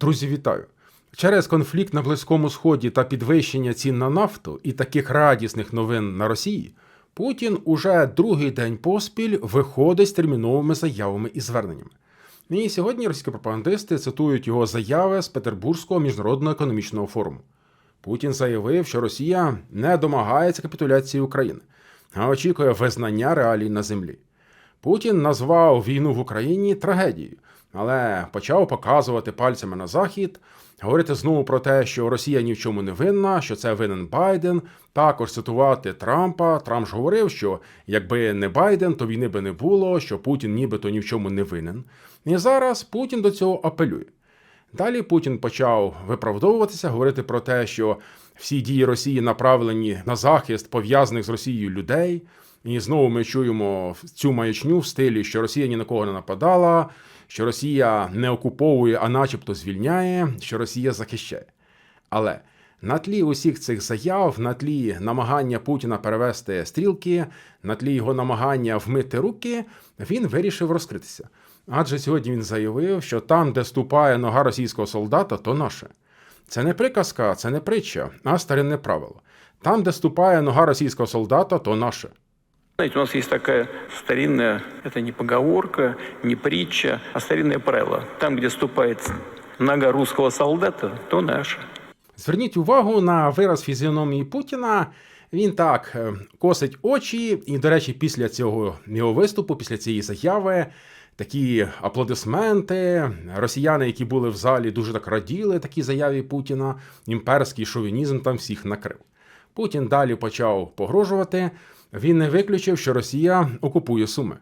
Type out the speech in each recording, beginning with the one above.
Друзі, вітаю! Через конфлікт на Близькому Сході та підвищення цін на нафту і таких радісних новин на Росії Путін уже другий день поспіль виходить з терміновими заявами і зверненнями. І сьогодні російські пропагандисти цитують його заяви з Петербурзького міжнародного економічного форуму. Путін заявив, що Росія не домагається капітуляції України, а очікує визнання реалій на землі. Путін назвав війну в Україні трагедією, але почав показувати пальцями на захід, говорити знову про те, що Росія ні в чому не винна, що це винен Байден. Також цитувати Трампа. Трамп ж говорив, що якби не Байден, то війни би не було, що Путін нібито ні в чому не винен. І зараз Путін до цього апелює. Далі Путін почав виправдовуватися, говорити про те, що всі дії Росії направлені на захист пов'язаних з Росією людей. І знову ми чуємо цю маячню в стилі, що Росія ні на кого не нападала, що Росія не окуповує, а начебто звільняє, що Росія захищає. Але на тлі усіх цих заяв, на тлі намагання Путіна перевести стрілки, на тлі його намагання вмити руки, він вирішив розкритися. Адже сьогодні він заявив, що там, де ступає нога російського солдата, то наше. Це не приказка, це не притча, а старинне правило. Там, де ступає нога російського солдата, то наше. Знаете, у нас есть такая старинная, это не поговорка, не притча, а старинное правило. Там, где ступает нога русского солдата, то наше. Зверніть увагу на вираз фізіономії Путіна. Він так е, косить очі, і, до речі, після цього його виступу, після цієї заяви, такі аплодисменти. Росіяни, які були в залі, дуже так раділи такій заяві Путіна. Імперський шовінізм там всіх накрив. Путін далі почав погрожувати. Він не виключив, що Росія окупує Суми.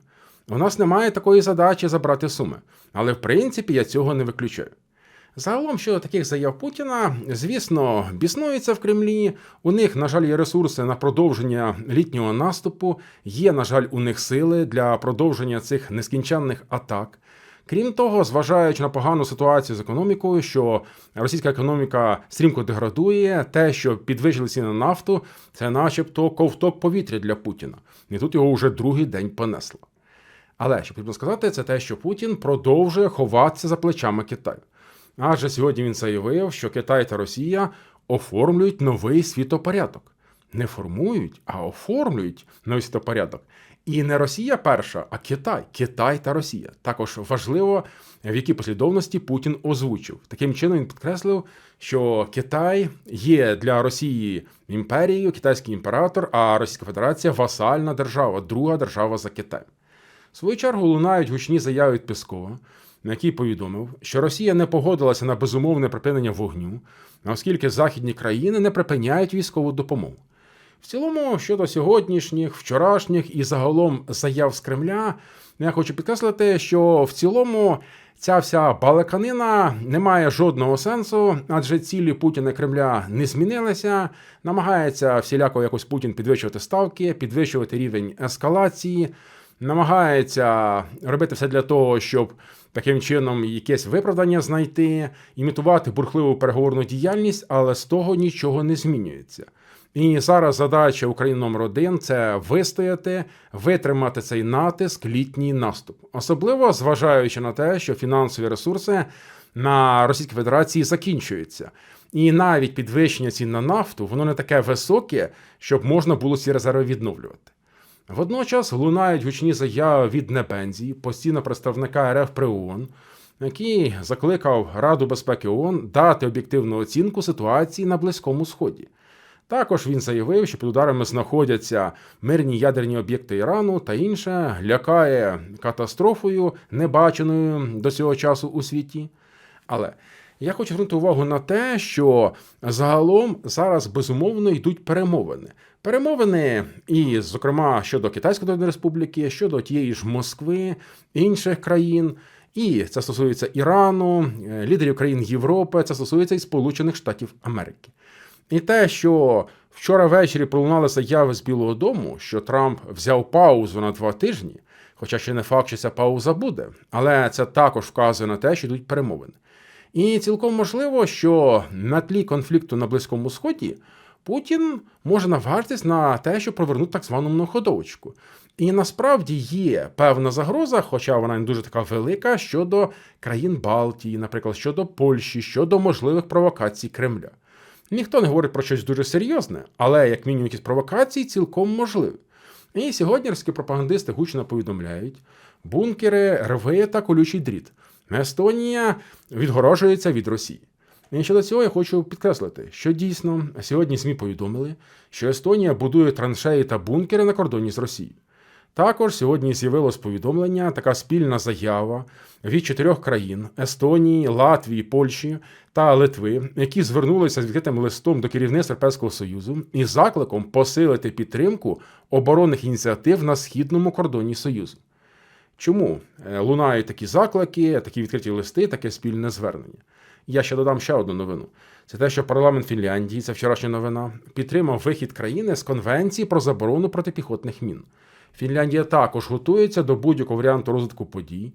У нас немає такої задачі забрати Суми, але в принципі я цього не виключаю. Загалом щодо таких заяв Путіна, звісно, біснується в Кремлі. У них, на жаль, є ресурси на продовження літнього наступу. Є, на жаль, у них сили для продовження цих нескінченних атак. Крім того, зважаючи на погану ситуацію з економікою, що російська економіка стрімко деградує, те, що підвищили ціни на нафту, це начебто ковток повітря для Путіна. І тут його вже другий день понесло. Але що потрібно сказати, це те, що Путін продовжує ховатися за плечами Китаю. Адже сьогодні він заявив, що Китай та Росія оформлюють новий світопорядок. Не формують, а оформлюють новий світопорядок. І не Росія перша, а Китай, Китай та Росія. Також важливо, в якій послідовності Путін озвучив. Таким чином він підкреслив, що Китай є для Росії імперією, китайський імператор, а Російська Федерація васальна держава, друга держава за Китаєм. В свою чергу лунають гучні заяви від Пескова, на який повідомив, що Росія не погодилася на безумовне припинення вогню, оскільки західні країни не припиняють військову допомогу. В цілому, щодо сьогоднішніх, вчорашніх і загалом заяв з Кремля, я хочу підкреслити, що в цілому ця вся балаканина не має жодного сенсу, адже цілі Путіна і Кремля не змінилися. Намагається всіляко якось Путін підвищувати ставки, підвищувати рівень ескалації, намагається робити все для того, щоб таким чином якесь виправдання знайти, імітувати бурхливу переговорну діяльність, але з того нічого не змінюється. І зараз задача України номер один це вистояти, витримати цей натиск, літній наступ, особливо зважаючи на те, що фінансові ресурси на Російській Федерації закінчуються. І навіть підвищення цін на нафту воно не таке високе, щоб можна було ці резерви відновлювати. Водночас лунають гучні заяви від Небензії, постійного представника РФ при ООН, який закликав Раду безпеки ООН дати об'єктивну оцінку ситуації на Близькому Сході. Також він заявив, що під ударами знаходяться мирні ядерні об'єкти Ірану та інше, лякає катастрофою, небаченою до цього часу у світі. Але я хочу звернути увагу на те, що загалом зараз безумовно йдуть перемовини. Перемовини, і, зокрема, щодо Китайської Народної Республіки, щодо тієї ж Москви, інших країн. І це стосується Ірану, лідерів країн Європи, це стосується і Сполучених Штатів Америки. І те, що вчора ввечері пролунали заяви з Білого Дому, що Трамп взяв паузу на два тижні, хоча ще не факт, що ця пауза буде, але це також вказує на те, що йдуть перемовини. І цілком можливо, що на тлі конфлікту на Близькому Сході Путін може наважитись на те, щоб провернути так звану многоходовочку. І насправді є певна загроза, хоча вона не дуже така велика, щодо країн Балтії, наприклад, щодо Польщі, щодо можливих провокацій Кремля. Ніхто не говорить про щось дуже серйозне, але як мінімум якісь провокації цілком можливі. І сьогодні російські пропагандисти гучно повідомляють: бункери, рви та колючий дріт. Естонія відгорожується від Росії. І щодо цього я хочу підкреслити, що дійсно сьогодні ЗМІ повідомили, що Естонія будує траншеї та бункери на кордоні з Росією. Також сьогодні з'явилось повідомлення, така спільна заява від чотирьох країн Естонії, Латвії, Польщі та Литви, які звернулися з відкритим листом до керівництва Європейського Союзу із закликом посилити підтримку оборонних ініціатив на східному кордоні Союзу. Чому Е, лунають такі заклики, такі відкриті листи, таке спільне звернення? Я ще додам ще одну новину. Це те, що парламент Фінляндії, це вчорашня новина, підтримав вихід країни з конвенції про заборону протипіхотних мін. Фінляндія також готується до будь-якого варіанту розвитку подій.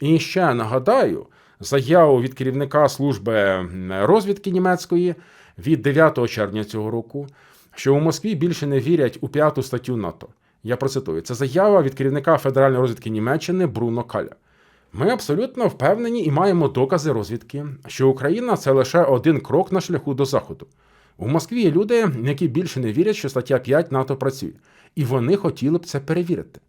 І ще нагадаю заяву від керівника служби розвідки німецької від 9 червня цього року, що у Москві більше не вірять у п'яту статтю НАТО. Я процитую: це заява від керівника Федеральної розвідки Німеччини Бруно Каля. Ми абсолютно впевнені і маємо докази розвідки, що Україна це лише один крок на шляху до Заходу. У Москві є люди, які більше не вірять, що стаття 5 НАТО працює, і вони хотіли б це перевірити.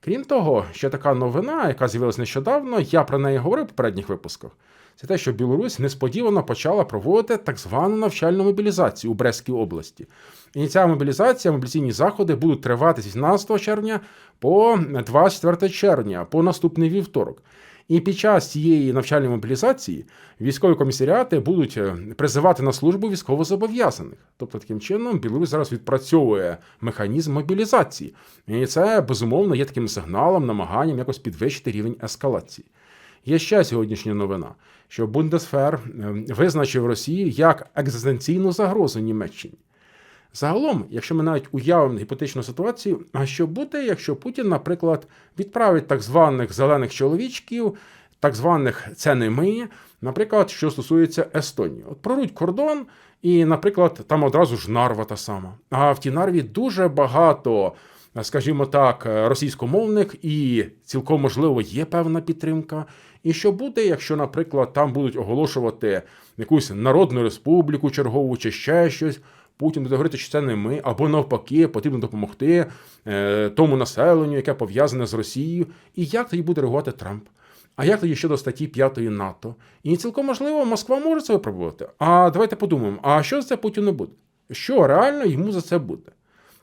Крім того, ще така новина, яка з'явилася нещодавно, я про неї говорив в попередніх випусках. Це те, що Білорусь несподівано почала проводити так звану навчальну мобілізацію у Брестській області. І ця мобілізація, мобілізаційні заходи будуть тривати з 18 червня по 24 червня, по наступний вівторок. І під час цієї навчальної мобілізації військові комісаріати будуть е, призивати на службу військовозобов'язаних. Тобто, таким чином, Білорусь зараз відпрацьовує механізм мобілізації. І це безумовно є таким сигналом, намаганням якось підвищити рівень ескалації. Є ще сьогоднішня новина, що Бундесфер е, визначив Росію як екзистенційну загрозу Німеччині. Загалом, якщо ми навіть уявимо гіпотетичну ситуацію, а що буде, якщо Путін, наприклад, відправить так званих зелених чоловічків, так званих це не ми, наприклад, що стосується Естонії. От проруть кордон, і, наприклад, там одразу ж нарва та сама. А в тій нарві дуже багато, скажімо так, російськомовних і цілком можливо є певна підтримка. І що буде, якщо, наприклад, там будуть оголошувати якусь народну республіку чергову чи ще щось. Путін буде говорити, що це не ми, або навпаки, потрібно допомогти е, тому населенню, яке пов'язане з Росією. І як тоді буде реагувати Трамп? А як тоді щодо статті 5 НАТО? І цілком можливо, Москва може це випробувати. А давайте подумаємо: а що за це Путіну буде? Що реально йому за це буде?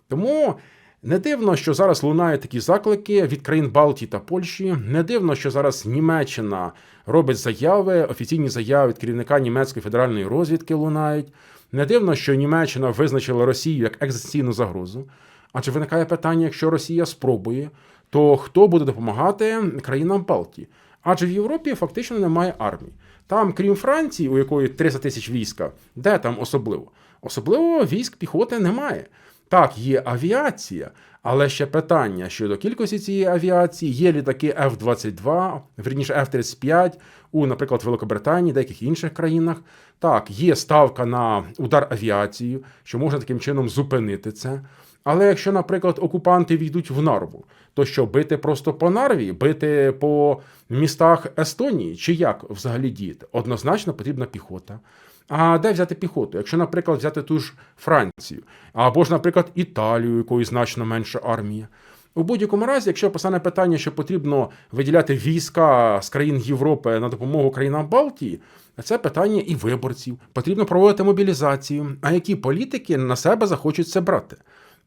Тому не дивно, що зараз лунають такі заклики від країн Балтії та Польщі. Не дивно, що зараз Німеччина робить заяви, офіційні заяви від керівника німецької федеральної розвідки лунають. Не дивно, що Німеччина визначила Росію як екзистенційну загрозу. Адже виникає питання, якщо Росія спробує, то хто буде допомагати країнам Балтії? Адже в Європі фактично немає армії. Там, крім Франції, у якої 300 тисяч війська, де там особливо? Особливо військ піхоти немає. Так, є авіація, але ще питання щодо кількості цієї авіації. Є літаки F-22, вірніше F-35 у, наприклад, Великобританії, деяких інших країнах. Так, є ставка на удар авіацією, що можна таким чином зупинити це. Але якщо, наприклад, окупанти війдуть в нарву, то що бити просто по нарві, бити по містах Естонії, чи як взагалі діяти? Однозначно потрібна піхота. А де взяти піхоту? Якщо, наприклад, взяти ту ж Францію, або ж, наприклад, Італію, якої значно менша армія. У будь-якому разі, якщо постане питання, що потрібно виділяти війська з країн Європи на допомогу країнам Балтії, це питання і виборців. Потрібно проводити мобілізацію. А які політики на себе захочуть це брати?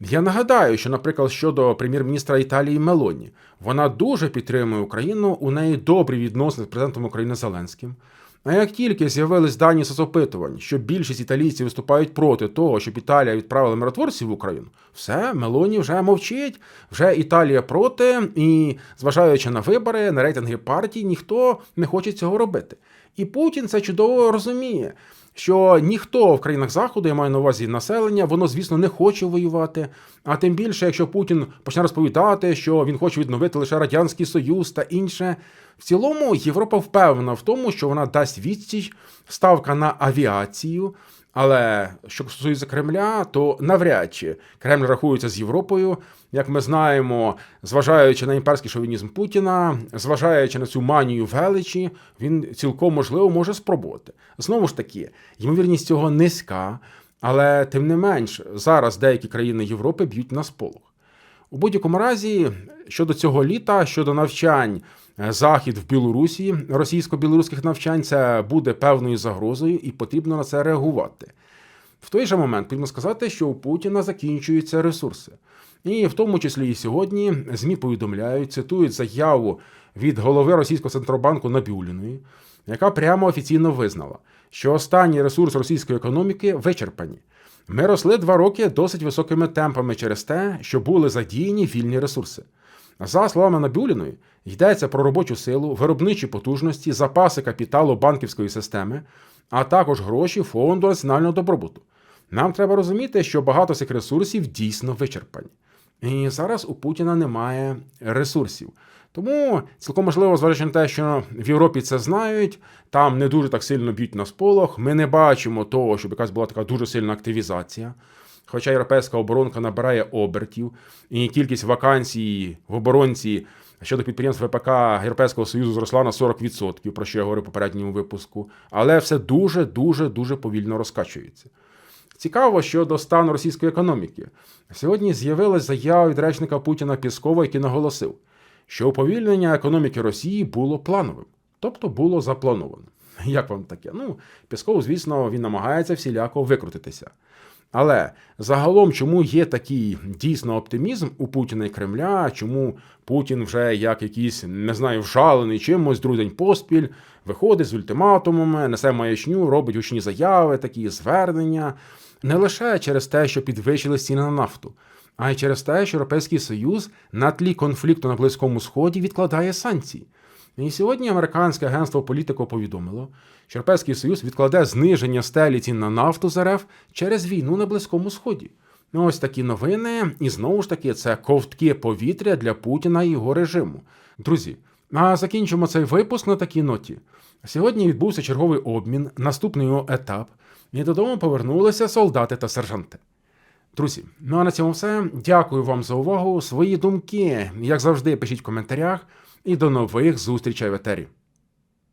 Я нагадаю, що, наприклад, щодо прем'єр-міністра Італії Мелоні, вона дуже підтримує Україну. У неї добрі відносини з президентом України Зеленським. А як тільки з'явились дані соцопитувань, що більшість італійців виступають проти того, щоб Італія відправила миротворців в Україну, все, Мелоні вже мовчить, вже Італія проти, і зважаючи на вибори, на рейтинги партій, ніхто не хоче цього робити. І Путін це чудово розуміє. Що ніхто в країнах Заходу, я маю на увазі населення, воно, звісно, не хоче воювати. А тим більше, якщо Путін почне розповідати, що він хоче відновити лише Радянський Союз та інше. В цілому Європа впевнена в тому, що вона дасть відсіч, ставка на авіацію. Але що стосується Кремля, то навряд чи Кремль рахується з Європою. Як ми знаємо, зважаючи на імперський шовінізм Путіна, зважаючи на цю манію величі, він цілком можливо може спробувати. Знову ж таки, ймовірність цього низька, але тим не менш, зараз деякі країни Європи б'ють на сполох. У будь-якому разі, щодо цього літа, щодо навчань е, захід в Білорусі, російсько-білоруських навчань, це буде певною загрозою і потрібно на це реагувати. В той же момент потрібно сказати, що у Путіна закінчуються ресурси. І в тому числі і сьогодні ЗМІ повідомляють, цитують заяву від голови російського центробанку Набіуліної, яка прямо офіційно визнала, що останній ресурс російської економіки вичерпані. Ми росли два роки досить високими темпами через те, що були задіяні вільні ресурси. За словами Набюліної, йдеться про робочу силу, виробничі потужності, запаси капіталу банківської системи, а також гроші фонду національного добробуту. Нам треба розуміти, що багато цих ресурсів дійсно вичерпані. І зараз у Путіна немає ресурсів. Тому цілком можливо, зважаючи на те, що в Європі це знають, там не дуже так сильно б'ють на сполох. Ми не бачимо того, щоб якась була така дуже сильна активізація. Хоча європейська оборонка набирає обертів, і кількість вакансій в оборонці щодо підприємств ВПК Європейського Союзу зросла на 40%, про що я говорив в попередньому випуску. Але все дуже, дуже, дуже повільно розкачується. Цікаво щодо стану російської економіки. Сьогодні з'явилась заява від речника Путіна Піскова, який наголосив, що уповільнення економіки Росії було плановим, тобто було заплановано. Як вам таке? Ну, Пісков, звісно, він намагається всіляко викрутитися. Але загалом, чому є такий дійсно оптимізм у Путіна і Кремля, чому Путін вже як якийсь, не знаю, вжалений чимось другий день поспіль, виходить з ультиматумами, несе маячню, робить гучні заяви, такі звернення, не лише через те, що підвищили ціни на нафту, а й через те, що Європейський Союз на тлі конфлікту на Близькому Сході відкладає санкції. І сьогодні американське агентство політико повідомило, що Європейський Союз відкладе зниження стелі цін на нафту з РФ через війну на Близькому Сході. Ну, ось такі новини, і знову ж таки, це ковтки повітря для Путіна і його режиму. Друзі, а закінчимо цей випуск на такій ноті. Сьогодні відбувся черговий обмін, наступний його етап, і додому повернулися солдати та сержанти. Друзі, ну а на цьому все. Дякую вам за увагу. Свої думки, як завжди, пишіть в коментарях. І до нових зустрічей в етері.